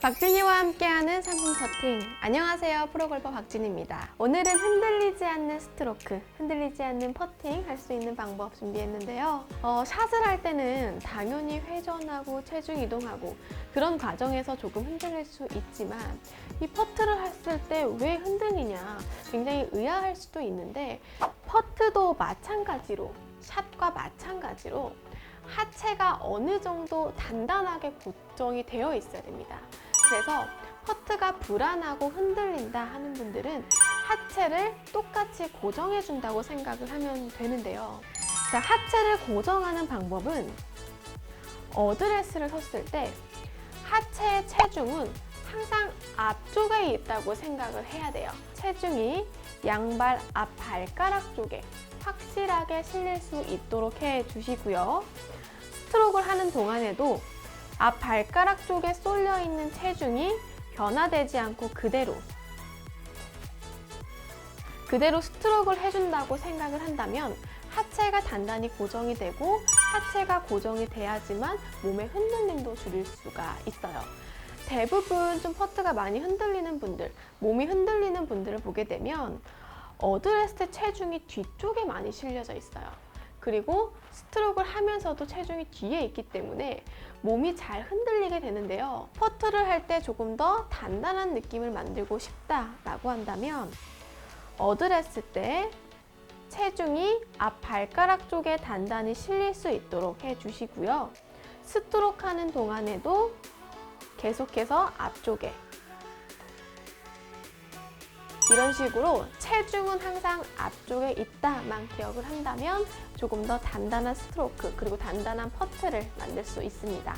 박진이와 함께하는 3분 퍼팅. 안녕하세요. 프로골퍼 박진입니다. 오늘은 흔들리지 않는 스트로크, 흔들리지 않는 퍼팅 할 수 있는 방법 준비했는데요. 어, 샷을 할 때는 당연히 회전하고 체중 이동하고 그런 과정에서 조금 흔들릴 수 있지만 이 퍼트를 했을 때 왜 흔들리냐 굉장히 의아할 수도 있는데 퍼트도 마찬가지로 샷과 마찬가지로 하체가 어느 정도 단단하게 고정이 되어 있어야 됩니다. 그래서 퍼트가 불안하고 흔들린다 하는 분들은 하체를 똑같이 고정해 준다고 생각을 하면 되는데요. 자, 하체를 고정하는 방법은 어드레스를 섰을 때 하체의 체중은 항상 앞쪽에 있다고 생각을 해야 돼요. 체중이 양발 앞 발가락 쪽에 확실하게 실릴 수 있도록 해 주시고요. 스트로크를 하는 동안에도 앞 발가락 쪽에 쏠려 있는 체중이 변화되지 않고 그대로 그대로 스트로크를 해준다고 생각을 한다면 하체가 단단히 고정이 되고 하체가 고정이 돼야지만 몸의 흔들림도 줄일 수가 있어요. 대부분 좀 퍼트가 많이 흔들리는 분들, 몸이 흔들리는 분들을 보게 되면 어드레스트 체중이 뒤쪽에 많이 실려져 있어요. 그리고 스트로크를 하면서도 체중이 뒤에 있기 때문에 몸이 잘 흔들리게 되는데요. 퍼트를 할 때 조금 더 단단한 느낌을 만들고 싶다라고 한다면 어드레스 때 체중이 앞 발가락 쪽에 단단히 실릴 수 있도록 해주시고요. 스트로크 하는 동안에도 계속해서 앞쪽에 이런 식으로 체중은 항상 앞쪽에 있다만 기억을 한다면 조금 더 단단한 스트로크 그리고 단단한 퍼트를 만들 수 있습니다.